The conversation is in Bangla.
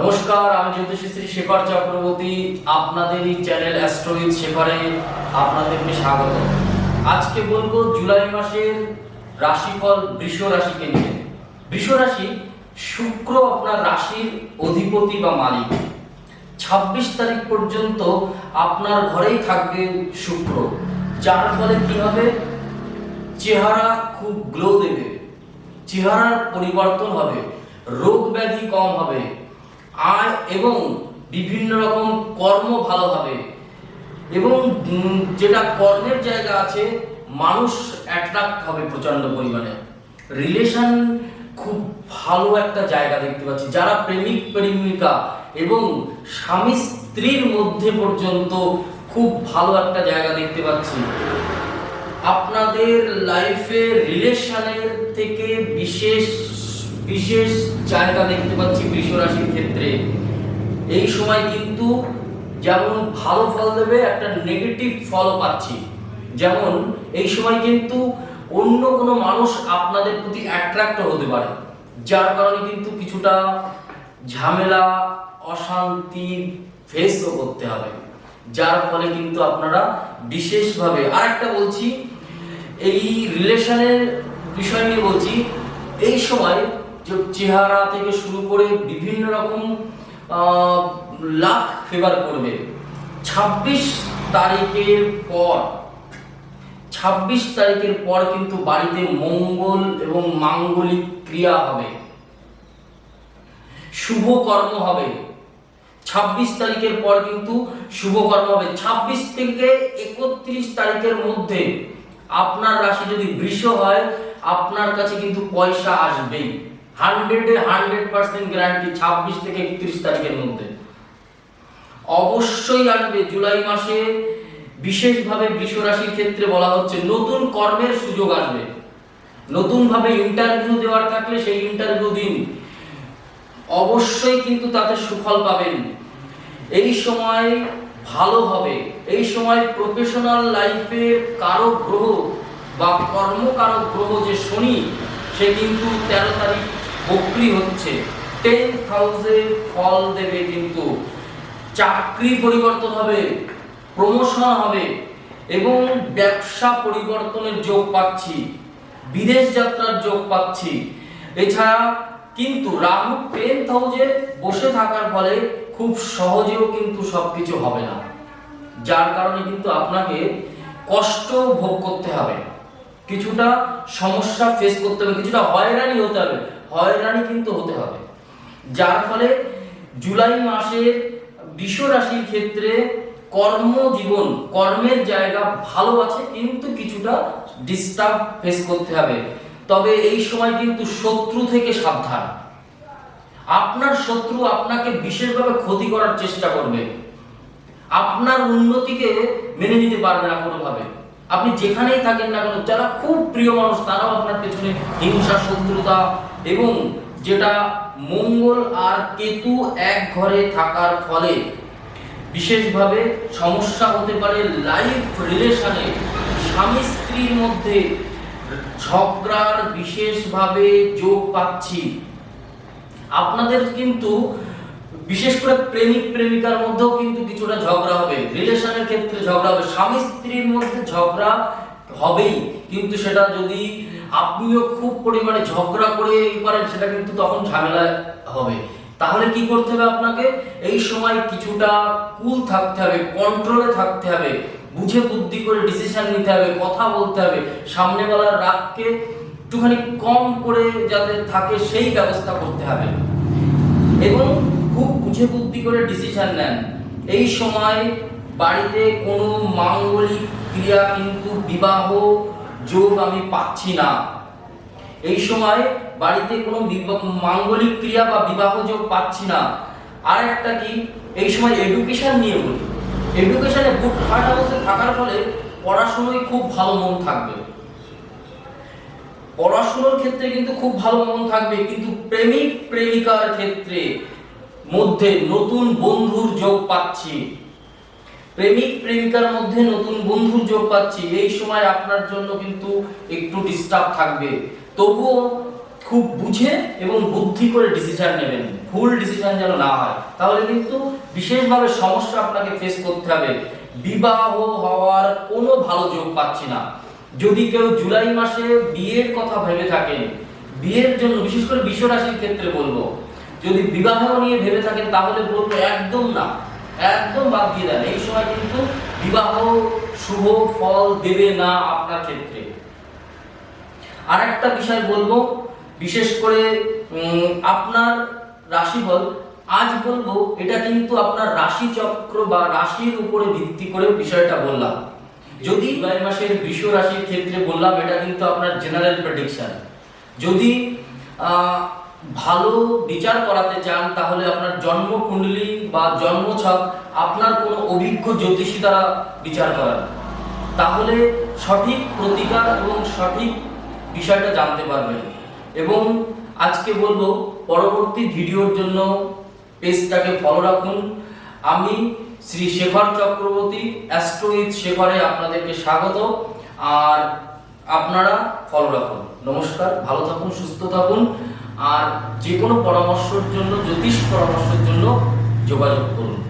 নমস্কার, আমি জ্যোতিষী শ্রী শেখর চক্রবর্তী আপনাদের এই চ্যানেল অ্যাস্ট্রোইথ শেখরে আপনাদেরকে স্বাগত। আজকে বলব জুলাই মাসের রাশিফল বৃষ রাশিকে নিয়ে। বৃষ রাশি শুক্র আপনার রাশির অধিপতি বা মালিক। ছাব্বিশ তারিখ পর্যন্ত আপনার ঘরেই থাকবে শুক্র। যার ফলে কি হবে? চেহারা খুব গ্লো দেবে। চেহারার পরিবর্তন হবে। রোগ ব্যাধি কম হবে। আর এবং বিভিন্ন রকম কর্ম ভালো হবে এবং যেটা কর্মের জায়গা আছে, মানুষ অ্যাট্রাক্ট হবে প্রচণ্ড পরিমাণে। রিলেশন খুব ভালো একটা জায়গা দেখতে পাচ্ছি। যারা প্রেমিক, প্রেমিকা এবং স্বামী স্ত্রীর মধ্যে পর্যন্ত খুব ভালো একটা জায়গা দেখতে পাচ্ছি। আপনাদের লাইফে রিলেশনের থেকে বিশেষ বিশেষ জায়গা দেখতে পাচ্ছি বৃষ রাশির ক্ষেত্রে। এই সময় কিন্তু যেমন ভালো ফল দেবে, একটা নেগেটিভ ফল পাচ্ছি। যেমন এই সময় কিন্তু অন্য কোনো মানুষ আপনাদের প্রতি অ্যাট্রাক্ট হতে পারে। যার কারণে কিন্তু কিছুটা ঝামেলা, অশান্তি ফেসও করতে হবে। যার ফলে কিন্তু আপনারা বিশেষভাবে আরেকটা বলছি, এই রিলেশনের বিষয় নিয়ে বলছি, এই সময় চেহারা থেকে শুরু করে বিভিন্ন রকম লাখ ফেভার করবে। ছাব্বিশ তারিখের পর, ছাব্বিশ তারিখের পর কিন্তু বাড়িতে মঙ্গল এবং মাঙ্গলিক ক্রিয়া হবে। শুভ কর্ম হবে। ছাব্বিশ তারিখের পর কিন্তু শুভ কর্ম হবে। ছাব্বিশ থেকে একত্রিশ তারিখের মধ্যে আপনার রাশি যদি বৃষ হয়, আপনার কাছে কিন্তু পয়সা আসবেই। হান্ড্রেডে হান্ড্রেড পার্সেন্ট গ্যারান্টি ছাব্বিশ থেকে একত্রিশ তারিখের মধ্যে। অবশ্যই আসবে জুলাই মাসে। বিশেষভাবে বৃষ রাশির ক্ষেত্রে বলা হচ্ছে নতুন কর্মের সুযোগ আসবে। নতুন ভাবে ইন্টারভিউ দেওয়ার থাকলে সেই ইন্টারভিউ দিন। অবশ্যই কিন্তু তাতে সুফল পাবেন। এই সময় ভালো হবে। এই সময় প্রফেশনাল লাইফে কারও গ্রহ বা কর্মকারক গ্রহ যে শনি, সে কিন্তু তেরো তারিখ বক্রি হচ্ছে। টেন হাউসে ফল দেবে কিন্তু চাকরি পরিবর্তন হবে প্রমোশন হবে এবং ব্যবসা পরিবর্তনের যোগ পাচ্ছি, বিদেশ যাত্রার যোগ পাচ্ছি। এছাড়া কিন্তু রাহু টেন্থ হাউসে বসে থাকার ফলে খুব সহজেও কিন্তু সবকিছু হবে না। যার কারণে কিন্তু আপনাকে কষ্ট ভোগ করতে হবে। কিছুটা সমস্যা ফেস করতে হবে, কিছুটা হয়রানি হতে হবে। হয়রানি কিন্তু হতে হবে। যার ফলে জুলাই মাসে বৃষ রাশির ক্ষেত্রে কর্মজীবন, কর্মের জায়গা ভালো আছে, কিন্তু কিছুটা ডিস্টার্ব ফেস করতে হবে। তবে এই সময় কিন্তু শত্রু থেকে সাবধান। আপনার শত্রু আপনাকে বিশেষভাবে ক্ষতি করার চেষ্টা করবে। আপনার উন্নতিকে মেনে নিতে পারবে না কোনোভাবে। আপনি যেখানেই থাকেন না কেন, যারা খুব প্রিয় মানুষ, তারাও আপনার পেছনে হিংসা, শত্রুতা এবং যেটা মঙ্গল আর কেতু এক ঘরে থাকার ফলে বিশেষভাবে সমস্যা হতে পারে লাইফ রিলেশনে স্বামী স্ত্রীর মধ্যে ঝগড়ার বিশেষভাবে যোগ পাচ্ছি। আপনাদের কিন্তু বিশেষ করে প্রেমিক প্রেমিকার মধ্যেও কিন্তু কিছুটা ঝগড়া হবে। রিলেশনের ক্ষেত্রে ঝগড়া হবে। স্বামী স্ত্রীর মধ্যে ঝগড়া হবেই। কিন্তু সেটা যদি আপনিও খুব পরিমাণে ঝগড়া করে পারেন, সেটা কিন্তু তখন ঝামেলা হবে। তাহলে কি করতে হবে আপনাকে? এই সময় কিছুটা কুল থাকতে হবে কন্ট্রোলে থাকতে হবে। বুঝে বুদ্ধি করে ডিসিশন নিতে হবে, কথা বলতে হবে। সামনেবেলার রাগকে একটুখানি কম করে যাতে থাকে, সেই ব্যবস্থা করতে হবে। এবং খুব বুঝে বুদ্ধি করে ডিসিশন নেন। এই সময় বাড়িতে কোনো মাঙ্গলিক ক্রিয়া কিন্তু বিবাহ যোগ আমি পাচ্ছি না। এই সময় বাড়িতে কোনো মাঙ্গলিক ক্রিয়া বা বিবাহ যোগ পাচ্ছি না। আর একটা কি, এই সময় এডুকেশন নিয়ে বলি। এডুকেশনে গুড থার্ড হাউসে থাকার ফলে পড়াশোনায় খুব ভালো মন থাকবে। পড়াশুনোর ক্ষেত্রে কিন্তু খুব ভালো মন থাকবে, কিন্তু প্রেমিক প্রেমিকার ক্ষেত্রে মধ্যে নতুন বন্ধুর যোগ পাচ্ছি। প্রেমিক, প্রেমিকার মধ্যে নতুন বন্ধুর যোগ পাচ্ছি। এই সময় আপনার জন্য কিন্তু একটু ডিস্টার্ব থাকবে। তবুও খুব বুঝে এবং বুদ্ধি করে ডিসিশন নেবেন। ভুল ডিসিশন যেন না হয়। তাহলে কিন্তু বিশেষভাবে সমস্যা আপনাকে ফেস করতে হবে। বিবাহ হওয়ার কোনো ভালো যোগ পাচ্ছি না। যদি কেউ জুলাই মাসে বিয়ের কথা ভেবে থাকেন, বিয়ের জন্য বিশেষ করে বিশ্ব রাশির ক্ষেত্রে বলব যদি বিবাহ নিয়ে ভেবে থাকেন, তাহলে বলব একদম না। একদম বাদ দিয়ে দেন। এই সময় কিন্তু বিবাহ শুভ ফল দেবে না আপনার ক্ষেত্রে। আর একটা বিষয় বলব, বিশেষ করে আপনার রাশিফল, আজ বলব, এটা কিন্তু আপনার রাশি চক্র বা রাশির উপরে ভিত্তি করে বিষয়টা বললাম। যদি জুলাই মাসের বৃষ রাশির ক্ষেত্রে বললাম, এটা কিন্তু আপনার জেনারেল প্রেডিকশন যদি ভালো বিচার করাতে চান, তাহলে আপনার জন্ম কুণ্ডলী বা জন্মছক আপনার কোনো অভিজ্ঞ জ্যোতিষী দ্বারা বিচার করান। তাহলে সঠিক প্রতিকার এবং সঠিক বিষয়টা জানতে পারবেন। এবং আজকে বলব, পরবর্তী ভিডিওর জন্য পেজটাকে ফলো রাখুন। আমি শ্রী শেখর চক্রবর্তী অ্যাস্ট্রোইথ শেখরে আপনাদেরকে স্বাগত। আর আপনারা ফলো রাখুন। নমস্কার, ভালো থাকুন, সুস্থ থাকুন। আর যে কোনো পরামর্শের জন্য জ্যোতিষ পরামর্শের জন্য যোগাযোগ করুন।